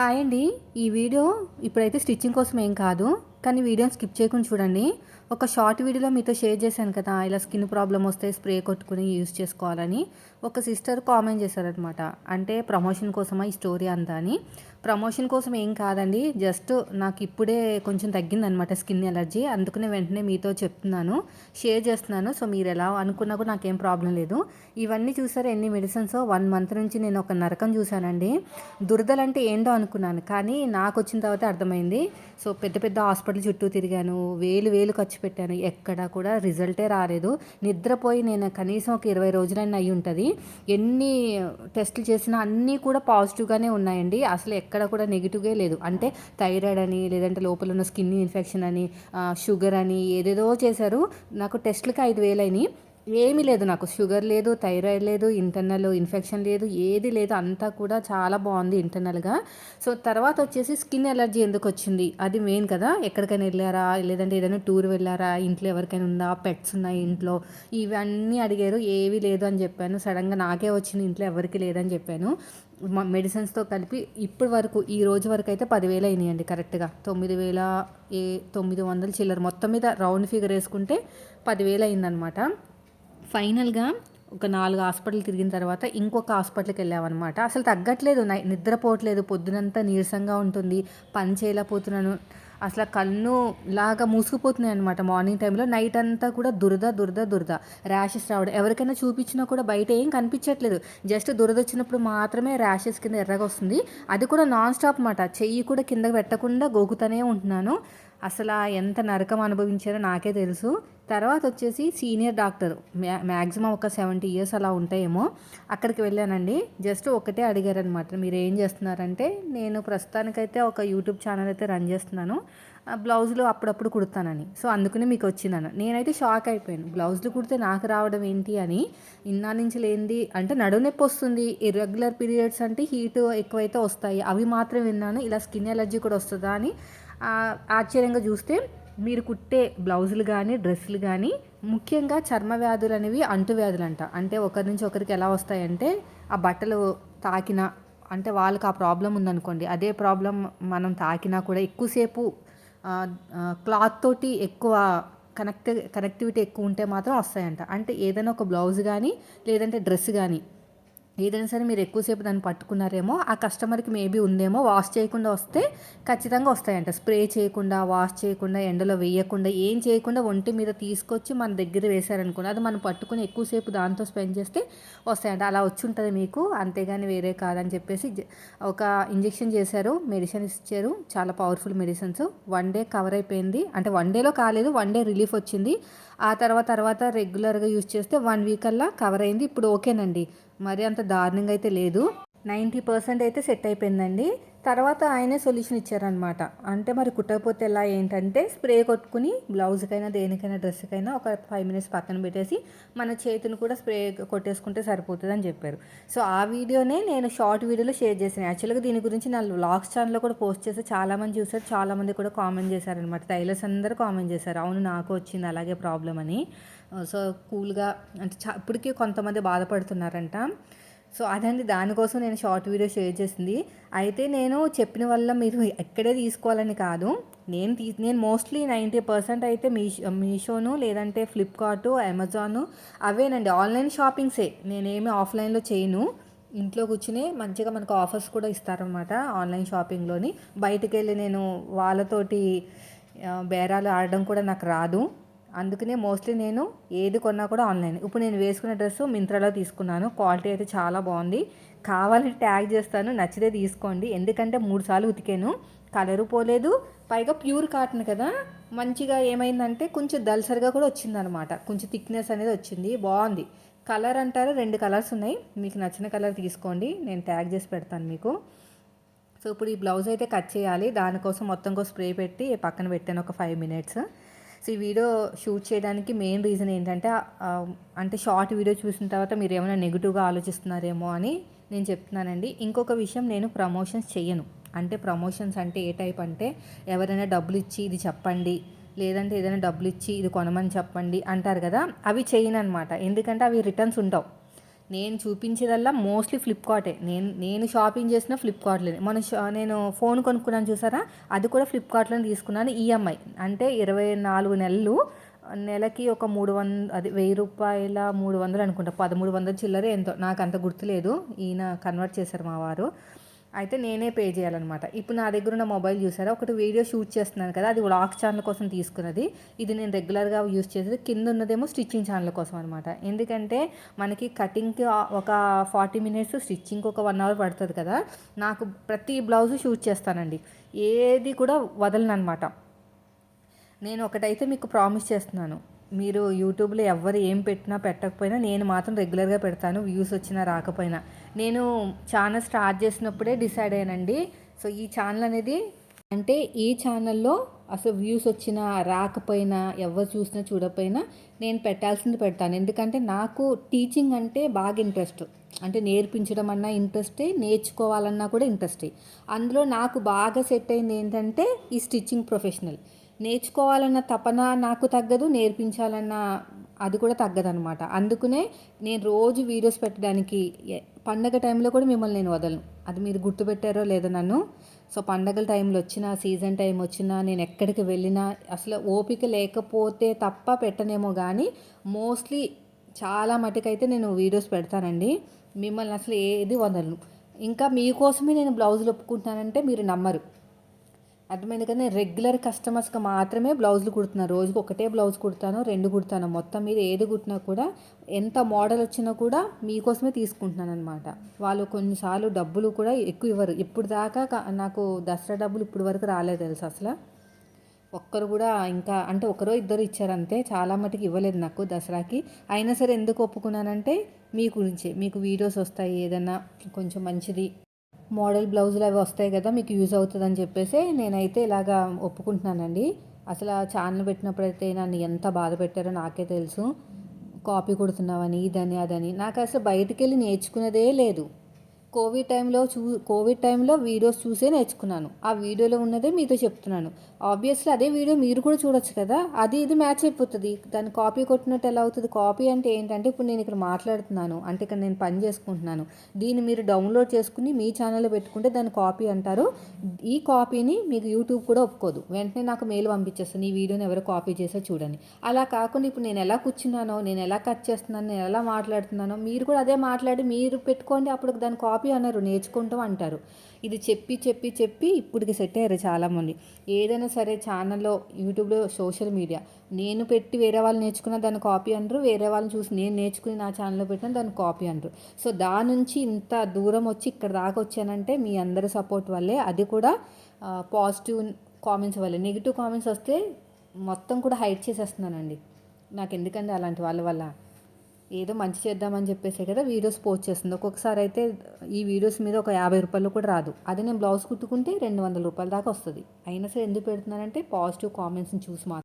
Hi అండి. ఈ video ఇప్పుడైతే స్టిచ్చింగ్ కోసం ఏం కాదు. కానీ వీడియోని స్కిప్ చేయకుండా చూడండి. ఒక షార్ట్ వీడియోలో మీతో షేర్ చేశాను కదా ఇలా స్కిన్ ప్రాబ్లం వస్తే స్ప్రే కొట్టుకుని యూస్ చేసుకోవాలని. ఒక సిస్టర్ కామెంట్ చేశారనమాట అంటే ప్రమోషన్ కోసమా ఈ స్టోరీ అంతా అని. ప్రమోషన్ కోసం ఏం కాదండి జస్ట్ నాకు ఇప్పుడే కొంచెం తగ్గిందనమాట స్కిన్ ఎలర్జీ. అందుకనే వెంటనే మీతో చెప్తున్నాను షేర్ చేస్తున్నాను. సో మీరు ఎలా అనుకున్నా కూడా నాకేం ప్రాబ్లం లేదు. ఇవన్నీ చూసారు ఎన్ని మెడిసిన్స్? వన్ మంత్ నుంచి నేను ఒక నరకం చూశానండి. దురదలు అంటే ఏంటో అనుకున్నాను కానీ నాకు వచ్చిన తర్వాత అర్థమైంది. సో పెద్ద పెద్ద హాస్పిటల్ చుట్టూ తిరిగాను వేలు వేలు ఖర్చు పెట్టాను. ఎక్కడా కూడా రిజల్టే రాలేదు. నిద్రపోయి నేను కనీసం ఒక ఇరవై రోజులైనా అయి ఉంటుంది. ఎన్ని టెస్టులు చేసినా అన్నీ కూడా పాజిటివ్గానే ఉన్నాయండి. అసలు ఎక్కడ కూడా నెగిటివ్గా లేదు. అంటే థైరాయిడ్ అని లేదంటే లోపల ఉన్న స్కిన్ ఇన్ఫెక్షన్ అని షుగర్ అని ఏదేదో చేశారు. నాకు టెస్ట్లకి ఐదు వేలు అయినాయి. ఏమీ లేదు నాకు. షుగర్ లేదు థైరాయిడ్ లేదు ఇంటర్నల్ ఇన్ఫెక్షన్ లేదు ఏది లేదు. అంతా కూడా చాలా బాగుంది ఇంటర్నల్గా. సో తర్వాత వచ్చేసి స్కిన్ ఎలర్జీ ఎందుకు వచ్చింది? అది మెయిన్ కదా. ఎక్కడికైనా వెళ్ళారా? లేదంటే ఏదైనా టూర్ వెళ్ళారా? ఇంట్లో ఎవరికైనా ఉందా? పెట్స్ ఉన్నాయి ఇంట్లో. ఇవన్నీ అడిగారు. ఏవి లేదు అని చెప్పాను. సడన్గా నాకే వచ్చింది. ఇంట్లో ఎవరికి లేదని చెప్పాను. మెడిసిన్స్తో కలిపి ఇప్పటి వరకు ఈ రోజు వరకు అయితే పదివేలు అయినాయండి కరెక్ట్గా. తొమ్మిది వేల ఏ తొమ్మిది వందల చిల్లర. మొత్తం మీద రౌండ్ ఫిగర్ వేసుకుంటే పదివేలు అయిందనమాట. ఫైనల్గా ఒక నాలుగు హాస్పిటల్ తిరిగిన తర్వాత ఇంకొక హాస్పిటల్కి వెళ్ళామన్నమాట. అసలు తగ్గట్లేదు. నిద్రపోవట్లేదు. పొద్దునంతా నీరసంగా ఉంటుంది. పని చేయలేకపోతున్నాను. అసలు కన్ను లాగా మూసుకుపోతున్నాయి అనమాట మార్నింగ్ టైంలో. నైట్ అంతా కూడా దురద దురద దురద. ర్యాషెస్ రావడం. ఎవరికైనా చూపించినా కూడా బయట ఏం కనిపించట్లేదు. జస్ట్ దురద వచ్చినప్పుడు మాత్రమే ర్యాషెస్ కింద ఎర్రగా వస్తుంది. అది కూడా నాన్ స్టాప్ అనమాట చెయ్యి కూడా కిందకి పెట్టకుండా గోకుతూనే ఉంటున్నాను. అసలు ఎంత నరకం అనుభవించారో నాకే తెలుసు. తర్వాత వచ్చేసి సీనియర్ డాక్టర్ మ్యా మ్యాక్సిమం ఒక సెవెంటీ ఇయర్స్ అలా ఉంటాయేమో. అక్కడికి వెళ్ళానండి. జస్ట్ ఒకటే అడిగారనమాట మీరు ఏం చేస్తున్నారంటే నేను ప్రస్తుతానికైతే ఒక యూట్యూబ్ ఛానల్ అయితే రన్ చేస్తున్నాను. బ్లౌజులు అప్పుడప్పుడు కుడతానని. సో అందుకనే మీకు వచ్చిందను నేనైతే షాక్ అయిపోయాను. బ్లౌజులు కుడితే నాకు రావడం ఏంటి అని. ఇన్నా నుంచి లేనిది అంటే నడువు నొప్పి వస్తుంది. ఇర్రెగ్యులర్ పీరియడ్స్ అంటే హీట్ ఎక్కువైతే వస్తాయి. అవి మాత్రం విన్నాను. ఇలా స్కిన్ ఎలర్జీ కూడా వస్తుందా అని ఆశ్చర్యంగా చూస్తే మీరు కుట్టే బ్లౌజులు కానీ డ్రెస్సులు కానీ ముఖ్యంగా చర్మ వ్యాధులు అనేవి అంటువ్యాధులు అంట. అంటే ఒకరి నుంచి ఒకరికి ఎలా వస్తాయంటే ఆ బట్టలు తాకిన అంటే వాళ్ళకి ఆ ప్రాబ్లం ఉందనుకోండి. అదే ప్రాబ్లం మనం తాకినా కూడా ఎక్కువసేపు క్లాత్ తోటి ఎక్కువ కనెక్ట్ కనెక్టివిటీ ఎక్కువ ఉంటే మాత్రం వస్తాయంట. అంటే ఏదైనా ఒక బ్లౌజ్ కానీ లేదంటే డ్రెస్ కానీ ఏదైనా సరే మీరు ఎక్కువసేపు దాన్ని పట్టుకున్నారేమో ఆ కస్టమర్కి మేబీ ఉందేమో వాష్ చేయకుండా వస్తే ఖచ్చితంగా వస్తాయంట. స్ప్రే చేయకుండా వాష్ చేయకుండా ఎండలో వేయకుండా ఏం చేయకుండా ఒంటి మీద తీసుకొచ్చి మన దగ్గర వేశారనుకోండి అది మనం పట్టుకుని ఎక్కువసేపు దాంతో స్పెండ్ చేస్తే వస్తాయంట. అలా వచ్చి ఉంటుంది మీకు అంతేగాని వేరే కాదని చెప్పేసి ఒక ఇంజెక్షన్ చేశారు మెడిసిన్ ఇచ్చారు చాలా powerful medicines. One day cover అయిపోయింది అంటే వన్ డేలో కాలేదు వన్ డే రిలీఫ్ వచ్చింది. ఆ తర్వాత తర్వాత రెగ్యులర్గా యూజ్ చేస్తే వన్ వీక్ అలా కవర్ అయింది ఇప్పుడు ఓకేనండి. మరి అంత దారుణంగా అయితే లేదు. నైంటీ పర్సెంట్ అయితే సెట్ అయిపోయిందండి. తర్వాత ఆయనే సొల్యూషన్ ఇచ్చారనమాట అంటే మరి కుట్టకపోతే ఎలా? ఏంటంటే స్ప్రే కొట్టుకుని బ్లౌజ్కైనా దేనికైనా డ్రెస్కైనా ఒక ఫైవ్ మినిట్స్ పక్కన పెట్టేసి మన చేతిని కూడా స్ప్రే కొట్టేసుకుంటే సరిపోతుంది అని చెప్పారు. సో ఆ వీడియోనే నేను షార్ట్ వీడియోలో షేర్ చేశాను. యాక్చువల్గా దీని గురించి నా వ్లాగ్స్ ఛానల్లో కూడా పోస్ట్ చేస్తే చాలామంది చూసారు చాలామంది కూడా కామెంట్ చేశారనమాట టైలర్స్ అందరూ కామెంట్ చేశారు. అవును నాకు వచ్చింది అలాగే ప్రాబ్లం అని సో కూల్గా అంటే ఇప్పటికీ కొంతమంది బాధపడుతున్నారంట. సో అదండి దానికోసం నేను షార్ట్ వీడియో షేర్ చేసింది. అయితే నేను చెప్పిన వల్ల మీరు ఎక్కడే తీసుకోవాలని కాదు. నేను తీ నేను మోస్ట్లీ నైంటీ పర్సెంట్ అయితే మీషో మీషోను లేదంటే ఫ్లిప్కార్టు అమెజాను అవేనండి. ఆన్లైన్ షాపింగ్సే. నేనేమి ఆఫ్లైన్లో చేయను. ఇంట్లో కూర్చుని మంచిగా మనకు ఆఫర్స్ కూడా ఇస్తారనమాట ఆన్లైన్ షాపింగ్లోని. బయటకు వెళ్ళి నేను వాళ్ళతోటి బేరాలు ఆడడం కూడా నాకు రాదు. అందుకనే మోస్ట్లీ నేను ఏది కొన్నా కూడా ఆన్లైన్. ఇప్పుడు నేను వేసుకున్న డ్రెస్ మింత్రాలో తీసుకున్నాను. క్వాలిటీ అయితే చాలా బాగుంది. కావాలంటే ట్యాగ్ చేస్తాను. నచ్చితే తీసుకోండి. ఎందుకంటే మూడు సార్లు ఉతికాను. కలరు పోలేదు. పైగా ప్యూర్ కాటన్ కదా. మంచిగా ఏమైందంటే కొంచెం దల్సరిగా కూడా వచ్చిందనమాట. కొంచెం థిక్నెస్ అనేది వచ్చింది. బాగుంది. కలర్ అంటారు. రెండు కలర్స్ ఉన్నాయి. మీకు నచ్చిన కలర్ తీసుకోండి. నేను ట్యాగ్ చేసి పెడతాను మీకు. సో ఇప్పుడు ఈ బ్లౌజ్ అయితే కట్ చేయాలి. దానికోసం మొత్తం స్ప్రే పెట్టి పక్కన పెట్టాను ఒక ఫైవ్ మినిట్స్. సో ఈ వీడియో షూట్ చేయడానికి మెయిన్ రీజన్ ఏంటంటే అంటే షార్ట్ వీడియో చూసిన తర్వాత మీరు ఏమైనా నెగిటివ్గా ఆలోచిస్తున్నారేమో అని నేను చెప్తున్నానండి. ఇంకొక విషయం నేను ప్రమోషన్స్ చేయను అంటే ప్రమోషన్స్ అంటే ఏ టైప్ అంటే ఎవరైనా డబ్బులు ఇచ్చి ఇది చెప్పండి లేదంటే ఏదైనా డబ్బులు ఇచ్చి ఇది కొనమని చెప్పండి అంటారు కదా అవి చేయను అనమాట ఎందుకంటే అవి రిటర్న్స్ ఉండవు నేను చూపించేదల్లా మోస్ట్లీ ఫ్లిప్కార్టే నేను నేను షాపింగ్ చేసిన ఫ్లిప్కార్ట్లోనే మన నేను ఫోన్ కొనుక్కున్నాను చూసారా? అది కూడా ఫ్లిప్కార్ట్లోనే తీసుకున్నాను ఈఎంఐ అంటే ఇరవై నాలుగు నెలలు నెలకి ఒక మూడు వంద అది వెయ్యి రూపాయల మూడు వందలు అనుకుంటా. పదమూడు వందల చిల్లర ఎంతో. నాకు అంత గుర్తులేదు. ఈయన కన్వర్ట్ చేశారు మా వారు. అయితే నేనే పే చేయాలన్నమాట. ఇప్పుడు నా దగ్గర ఉన్న మొబైల్ చూసారా? ఒకటి వీడియో షూట్ చేస్తున్నాను కదా అది వ్లాగ్ ఛానల్ కోసం తీసుకున్నది. ఇది నేను రెగ్యులర్గా యూస్ చేసేది. కింద ఉన్నదేమో స్టిచ్చింగ్ ఛానల్ కోసం అనమాట ఎందుకంటే మనకి కటింగ్కి ఒక ఫార్టీ మినిట్స్ స్టిచ్చింగ్కి ఒక వన్ అవర్ పడుతుంది కదా నాకు ప్రతి బ్లౌజ్ షూట్ చేస్తానండి. ఏది కూడా వదలనమాట నేను ఒకటైతే మీకు ప్రామిస్ చేస్తున్నాను. మీరు యూట్యూబ్లో ఎవరు ఏం పెట్టినా పెట్టకపోయినా నేను మాత్రం రెగ్యులర్గా పెడతాను. వ్యూస్ వచ్చినా రాకపోయినా. నేను ఛానల్ స్టార్ట్ చేసినప్పుడే డిసైడ్ అయ్యానండి. సో ఈ ఛానల్ అనేది అంటే ఈ ఛానల్లో అసలు వ్యూస్ వచ్చినా రాకపోయినా ఎవరు చూసినా చూడకపోయినా నేను పెట్టాల్సింది పెడతాను. ఎందుకంటే నాకు టీచింగ్ అంటే బాగా ఇంట్రెస్ట్. అంటే నేర్పించడం అన్నా ఇంట్రెస్టే నేర్చుకోవాలన్నా కూడా ఇంట్రెస్టే. అందులో నాకు బాగా సెట్ అయింది ఏంటంటే ఈ స్టిచ్చింగ్ ప్రొఫెషనల్. నేర్చుకోవాలన్న తపన నాకు తగ్గదు నేర్పించాలన్న అది కూడా తగ్గదనమాట అందుకనే నేను రోజు వీడియోస్ పెట్టడానికి పండగ టైంలో కూడా మిమ్మల్ని నేను వదలను. అది మీరు గుర్తుపెట్టారో లేదో నన్ను. సో పండగల టైంలో వచ్చినా సీజన్ టైం వచ్చినా నేను ఎక్కడికి వెళ్ళినా అసలు ఓపిక లేకపోతే తప్ప పెట్టనేమో కానీ మోస్ట్లీ చాలా మటుకైతే నేను వీడియోస్ పెడతానండి. మిమ్మల్ని అసలు ఏది వదలను. ఇంకా మీకోసమే నేను బ్లౌజులు ఒప్పుకుంటానంటే మీరు నమ్మరు. అర్థమైంది కదా? నేను రెగ్యులర్ కస్టమర్స్కి మాత్రమే బ్లౌజులు కుడుతున్నాను రోజుకి ఒకటే బ్లౌజ్ కుడతాను రెండు కుడతాను. మొత్తం మీద ఏది కుట్టినా కూడా ఎంత మోడల్ వచ్చినా కూడా మీకోసమే తీసుకుంటున్నాను అనమాట వాళ్ళు కొన్నిసార్లు డబ్బులు కూడా ఎక్కువ ఇవ్వరు. ఇప్పుడు దాకా నాకు దసరా డబ్బులు ఇప్పుడు వరకు రాలేదు తెలుసు అసలు? ఒక్కరు కూడా ఇంకా అంటే ఒకరో ఇద్దరు ఇచ్చారంతే చాలా మటుకు ఇవ్వలేదు నాకు దసరాకి. అయినా సరే ఎందుకు ఒప్పుకున్నానంటే మీ గురించే. మీకు వీడియోస్ వస్తాయి ఏదన్నా కొంచెం మంచిది. మోడల్ బ్లౌజులు అవి వస్తాయి కదా మీకు యూజ్ అవుతుందని చెప్పేసి నేనైతే ఇలాగా ఒప్పుకుంటున్నానండి. అసలు ఆ ఛానల్ పెట్టినప్పుడైతే నన్ను ఎంత బాధ పెట్టారో నాకే తెలుసు. కాపీ కొడుతున్నావని ఇదని అదని. నాకు అసలు బయటికి వెళ్ళి నేర్చుకునేదే లేదు. కోవిడ్ టైంలో చూ కోవిడ్ టైంలో వీడియోస్ చూసే నేర్చుకున్నాను. ఆ వీడియోలో ఉన్నదే మీతో చెప్తున్నాను. ఆబ్వియస్లీ అదే వీడియో మీరు కూడా చూడొచ్చు కదా? అది ఇది మ్యాచ్ అయిపోతుంది. దాన్ని కాపీ కొట్టినట్టు ఎలా అవుతుంది? కాపీ అంటే ఏంటంటే ఇప్పుడు నేను ఇక్కడ మాట్లాడుతున్నాను. అంటే ఇక్కడ నేను పని చేసుకుంటున్నాను. దీన్ని మీరు డౌన్లోడ్ చేసుకుని మీ ఛానల్లో పెట్టుకుంటే దాన్ని కాపీ అంటారు. ఈ కాపీని మీకు యూట్యూబ్ కూడా ఒప్పుకోదు. వెంటనే నాకు మెయిల్ పంపించేస్తాను ఈ వీడియోని ఎవరు కాపీ చేసో చూడండి అలా కాకుండా ఇప్పుడు నేను ఎలా కూర్చున్నానో నేను ఎలా కట్ చేస్తున్నానో నేను ఎలా మాట్లాడుతున్నానో మీరు కూడా అదే మాట్లాడి మీరు పెట్టుకోండి. అప్పుడు దాని కాపీ కాపీ అన్నారు నేర్చుకుంటాం అంటారు. ఇది చెప్పి చెప్పి చెప్పి ఇప్పటికి సెట్ అయ్యారు చాలామంది. ఏదైనా సరే ఛానల్లో యూట్యూబ్లో సోషల్ మీడియా నేను పెట్టి వేరే వాళ్ళు నేర్చుకున్న దాన్ని కాపీ అంటారు వేరే వాళ్ళని చూసి నేను నేర్చుకుని నా ఛానల్లో పెట్టిన దాన్ని కాపీ అంటారు సో దాని నుంచి ఇంత దూరం వచ్చి ఇక్కడ దాకా వచ్చానంటే మీ అందరి సపోర్ట్ వల్లే అది కూడా పాజిటివ్ కామెంట్స్ వల్లే. నెగిటివ్ కామెంట్స్ వస్తే మొత్తం కూడా హైట్ చేసేస్తున్నానండి. నాకు ఎందుకండి అలాంటి వాళ్ళ వల్ల? ఏదో మంచి చేద్దామని చెప్పేసే కదా వీడియోస్ పోస్ట్ చేస్తుంది. ఒక్కొక్కసారి అయితే ఈ వీడియోస్ మీద ఒక యాభై రూపాయలు కూడా రాదు. అదే నేను బ్లౌజ్ కుట్టుకుంటే రెండు వందల రూపాయల దాకా వస్తుంది. అయినా సరే ఎందుకు పెడుతున్నానంటే పాజిటివ్ కామెంట్స్ని చూసి మాత్రం